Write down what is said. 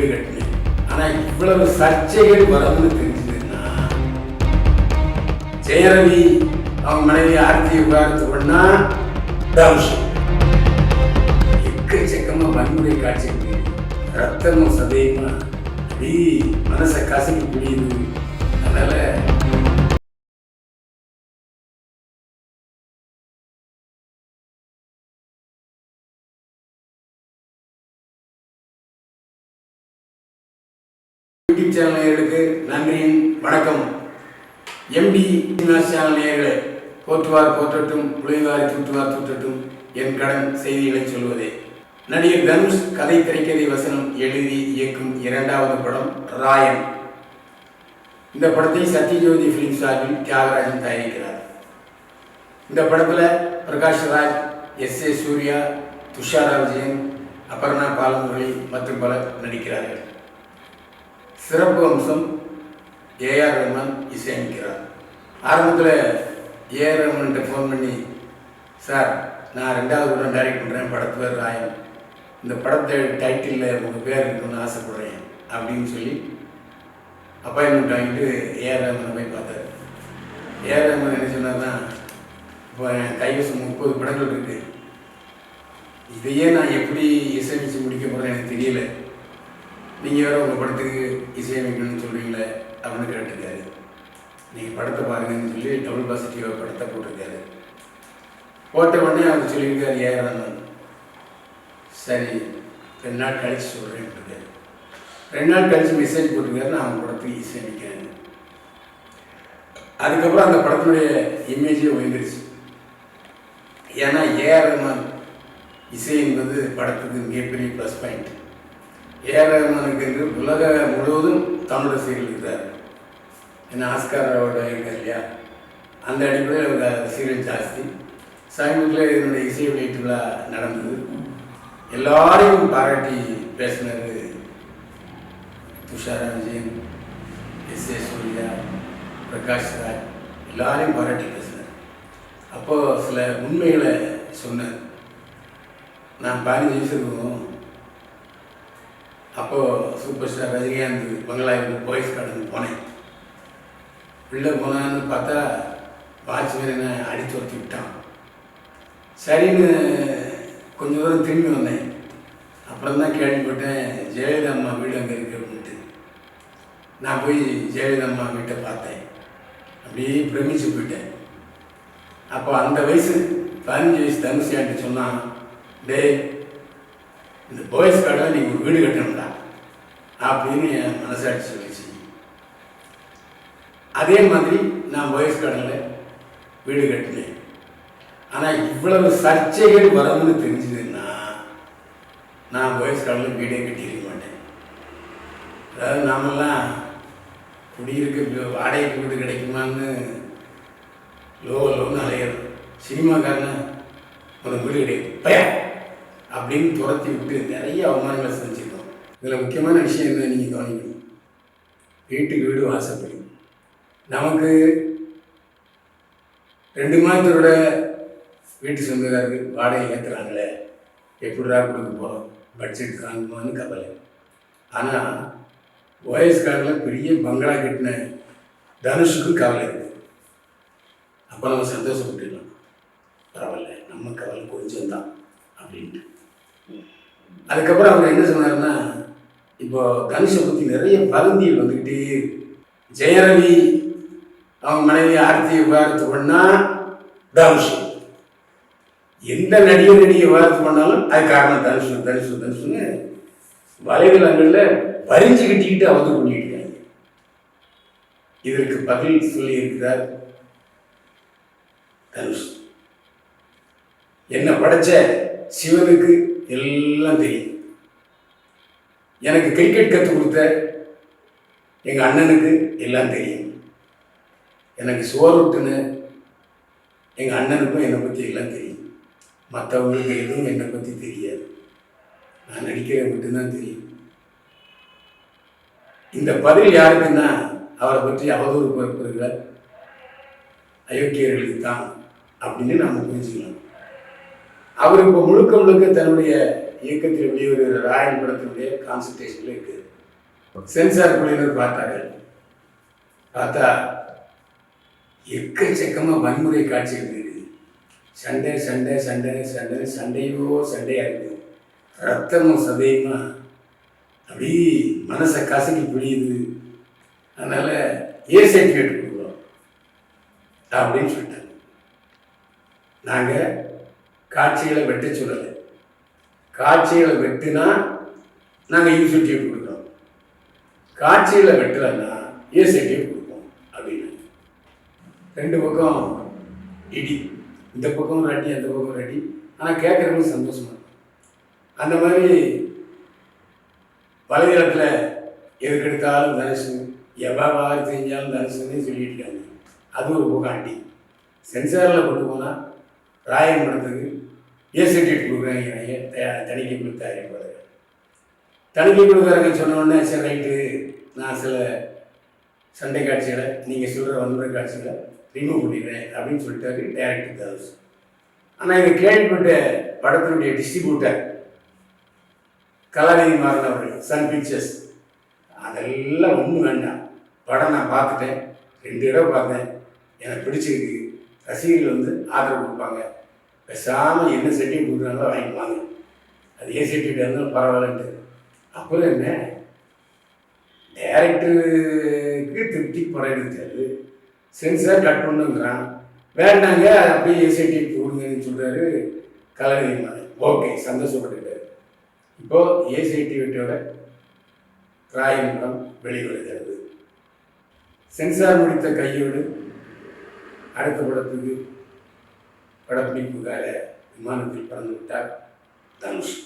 வீடு கட்டினேன் ஆனா இவ்வளவு சர்ச்சைகள் வரும்னு தெரிஞ்சதுன்னா? ஜெயரவி அவங்க மனைவி ஆர்த்தியை பார்த்து பண்ணா தம்சம் எக்கச்சக்கமா வன்முறை காட்சி ரத்தமும் சதையுமா அப்படி மனசை கசக்கி புரியுது அதனால யூடியூப் சேனல் நேயர்களுக்கு நன்றியின் வணக்கம். எம்டி சினிமாஸ் சேனல் நேயர்களே போற்றுவார் போற்றட்டும் புலிவாரி தூற்றுவார் தூற்றட்டும் என் கடன் செய்திகளை சொல்வதே. நடிகர் தனுஷ் கதை திரைக்கதை வசனம் எழுதி இயக்கும் இரண்டாவது படம் ராயன். இந்த படத்தை சத்யஜோதி ஃபிலிம் சார்பில் தியாகராஜன் தயாரிக்கிறார். இந்த படத்தில் பிரகாஷ் ராஜ் எஸ் ஏ சூர்யா துஷாரா விஜயன் அபர்ணா பாலமுரளி மற்றும் பலர் நடிக்கிறார்கள். சிறப்பு அம்சம் ஏஆர் ரஹ்மான் இசையமைக்கிறார் ஆரம்பத்தில் ஏஆர் ரஹ்மான்கிட்ட ஃபோன் பண்ணி சார் நான் ரெண்டாவது படம் டைரக்ட் பண்ணுறேன் படத்து பேர் ராயன். இந்த படத்தை டைட்டிலில் உங்கள் பேர் இருக்கணும்னு ஆசைப்படுறேன் அப்படின்னு சொல்லி அப்பாயின்மெண்ட் வாங்கிட்டு ஏஆர் ரஹ்மானை போய் பார்த்தாரு. ஏஆர் ரஹ்மான் என்ன சொன்னார்னா இப்போ என் கைவசம் முப்பது படங்கள் இருக்குது இதையே நான் எப்படி இசையமைச்சு முடிக்க போகிறேன் எனக்கு தெரியல. நீங்கள் வேறு உங்கள் படத்துக்கு இசையமைக்கணும்னு சொல்கிறீங்களே அப்படின்னு கேட்டிருக்காரு. நீங்கள் படத்தை பாருங்கன்னு சொல்லி டபுள் பாசிட்டிவாக படத்தை போட்டிருக்காரு. போட்ட உடனே அவர் சொல்லியிருக்காரு ஏறான் சரி ரெண்டு நாள் கழிச்சு சொல்கிறேன்ட்டுருக்காரு ரெண்டு நாள் கழிச்சு மெசேஜ் போட்டிருக்காரு நான் அவங்க படத்துக்கு இசையமைக்கிறேன். அதுக்கப்புறம் அந்த படத்தினுடைய இமேஜே உயர்ந்துருச்சு. ஏன்னா ஏஆர் ரஹ்மான் இசை என்பது படத்துக்கு மிகப்பெரிய ப்ளஸ் பாயிண்ட் ஏஆர் ரஹ்மானுக்கு என்று உலக முழுவதும் தமிழ் ரசிகர்கள் இருக்கிறார். என்ன ஆஸ்கார் அவார்டு இருக்கார் இல்லையா? அந்த அடிப்படையில் அவங்க ரசிகர்கள் ஜாஸ்தி. சமீபத்தில் இதனுடைய இசை வெளியீட்டு விழா நடந்தது. எல்லாரையும் பாராட்டி பேசினார் துஷாரா விஜயன் எஸ் ஏ சூர்யா பிரகாஷ் ராஜ் எல்லாரையும் பாராட்டி பேசினார். அப்போது சில உண்மைகளை சொன்னார். நான் பதினஞ்சு வயசு இருக்கும் அப்போது சூப்பர் ஸ்டார் ரஜினிகாந்த் பங்களாவுக்கு போலீஸ் கார்டுக்கு போனேன். உள்ளே போனான்னு பார்த்தா வாட்ச்மேன் என்ன அடித்து ஒருத்தி விட்டான். சரின்னு கொஞ்சம் தூரம் திரும்பி வந்தேன். அப்புறம் தான் கேள்விப்பட்டேன் ஜெயலலிதா அம்மா வீடு அங்கே இருக்கு அப்படின்ட்டு. நான் போய் ஜெயலலிதா அம்மா வீட்டை பார்த்தேன். அப்படியே பிரமிச்சு போயிட்டேன். அப்போ அந்த வயசு பதினஞ்சு வயசு தனுஷியான்ட்டு சொன்னான் டேய் இந்த பாய்ஸ் கார்டாக நீ ஒரு வீடு கட்டணும்டா. அப்படின்னு என் மனசாட்சி சொல்லிச்சு. அதே மாதிரி நான் பாய்ஸ் கார்டில் வீடு கட்டினேன். ஆனால் இவ்வளவு சர்ச்சைகள் வரதுன்னு தெரிஞ்சதுன்னா நான் பாய்ஸ் கார்டில் வீடே கட்டியிருக்க மாட்டேன். அதாவது நாமெல்லாம் குடியிருக்க வாடகைக்கு வீடு கிடைக்குமான்னு லோ லோன்னு அலையிறோம். சினிமாக்காரன உனக்கு வீடு கிடையாது. பயன்! அப்படின்னு துரத்தி விட்டு நிறைய அவமானங்களை செஞ்சுருக்கோம் இதில் முக்கியமான விஷயம் என்ன நீங்கள் கவனிக்கணும். வீட்டுக்கு வீடு வாசப்படி. நமக்கு ரெண்டு மாதத்தோட வீட்டு சொந்தக்காரருக்கு வாடகை ஏற்றுறாங்களே எப்படிடா கொடுக்க போகிறோம் பட்ஜெட் தாங்குமான்னு கவலை. ஆனால் ஓஎஸ்காரில் பெரிய பங்களா கட்டின தனுஷுக்கும் கவலை இருக்குது அப்போ நம்ம சந்தோஷப்பட்டுக்கலாம். பரவாயில்ல நம்ம கவலை கொஞ்சம்தான் அப்படின்ட்டு. அதுக்கப்புறம் அவர் என்ன சொன்னார்னா இப்போ தனுஷை பற்றி நிறைய வதந்திகள் வந்துக்கிட்டே ஜெயரவி அவங்க மனைவி ஆர்த்தியை விவாதத்து பண்ணா தனுஷ். எந்த நடிகை நடிகை விவாதத்து பண்ணாலும் அது காரணம் தனுஷ் தனுஷ் தனுஷ்னு வலைதளங்களில் பறிஞ்சு கட்டிக்கிட்டு அவதூறு பண்ணிட்டு இதற்கு பதில் சொல்லி இருக்கிறார் தனுஷ். என்ன படைச்ச சிவனுக்கு எல்லாம் தெரியும். எனக்கு கிரிக்கெட் கற்றுக் கொடுத்த எங்கள் அண்ணனுக்கு எல்லாம் தெரியும். எனக்கு சோறுட்டுன்னு எங்கள் அண்ணனுக்கும் என்னை பற்றி எல்லாம் தெரியும். மற்றவங்களுக்கு எதுவும் என்னை பற்றி தெரியாது. நான் நடிக்கிறேன் மட்டும்தான் தெரியும். இந்த பதில் யாருக்குன்னா அவரை பற்றி அவதூறு பரப்புகிற அயோக்கியர்களுக்கு தான் அப்படின்னு நாம் புரிஞ்சுக்கலாம். அவர் இப்போ முழுக்க முழுக்க தன்னுடைய இயக்கத்தில் வெளிவருகிற ராயன் படத்தினுடைய கான்சன்ட்ரேஷனில் இருக்குது. சென்சார் குழுவினர் பார்த்தார்கள். பார்த்தா எக்கச்சக்கமாக வன்முறை காட்சிகள் இருக்குது. சண்டை சண்டை சண்டை சண்டை சண்டையோ சண்டையாக இருக்குது. ரத்தமும் சதையுமா அப்படி மனசை கசக்கி பிடியுது அதனால் ஏ சர்டிஃபிகேட் கொடுக்குறோம் அப்படின்னு சொல்லிட்டாங்க. நாங்கள் காட்சிகளை வெட்ட சொல்லலை காட்சிகளை வெட்டினா நாங்கள் யூ சர்டிஃபிகேட் கொடுக்குறோம். காட்சிகளை வெட்டலைன்னா ஏ சர்டிஃபிகேட் கொடுப்போம் அப்படின்னு. ரெண்டு பக்கம் இடி. இந்த பக்கம் ஒரு அந்த பக்கம் ஒரு ஆனால் கேட்குறவங்க சந்தோஷமா இருக்கும் அந்த மாதிரி வலைதளத்தில் எதுக்கெடுத்தாலும் எடுத்தாலும் எவ்வளோ வாரம் செஞ்சாலும் தனுசுன்னு சொல்லிட்டு இருக்காங்க. அது ஒரு பக்கம் சென்சாரில் கொண்டு போனால் ராயம் படத்துக்கு ஏ சர்டிஃபிகேட் கொடுக்குறாங்க தணிக்கை கொடுத்தாரு தயாரிப்பாளர் தணிக்கை கொடுக்குறாங்கன்னு சொன்ன உடனே சரி ரைட்டு. நான் சில சண்டை காட்சிகளை நீங்கள் சொல்கிற வன்முறை காட்சிகளை ரிமூவ் பண்ணிடுறேன் அப்படின்னு சொல்லிட்டாரு டேரக்டர் தாஸ் ஆனால் இதை கேள்விப்பட்ட படத்தினுடைய டிஸ்ட்ரிபியூட்டர் கலாநிதி மாறன் அவர்கள் சன் பிக்சர்ஸ் அதெல்லாம் ஒன்றும் வேண்டாம். படம் நான் பார்த்துட்டேன். ரெண்டு தடவை பார்த்தேன். எனக்கு பிடிச்சிருக்கு. ரசிகர்கள் வந்து ஆதரவு கொடுப்பாங்க. பேசாமல் என்ன செட்டிங் கொடுக்குறாங்களோ வாங்கிக்குவாங்க அது ஏ சர்டிஃபிகேட் இருந்தாலும் பரவாயில்லன்ட்டு. அப்புறம் என்ன? டேரக்டருக்கு திருப்தி குறையுது எடுத்தாரு சென்சார் கட் பண்ணுங்கிறான். வேண்டாங்க அப்படியே ஏ சர்டிஃபிகேட் கொடுங்கன்னு சொல்கிறாரு கலாநிதி மாறன். ஓகே சந்தோஷப்பட்டுட்டார் இப்போ ஏ சர்டிஃபிகேட்டோட ராயமுகம் படம் வெளிவருகிறது. சென்சார் முடித்த கையோடு அடுத்த படத்துக்கு படப்பிடிப்புக்காக விமானத்தில் பறந்து விட்டார் தனுஷ்.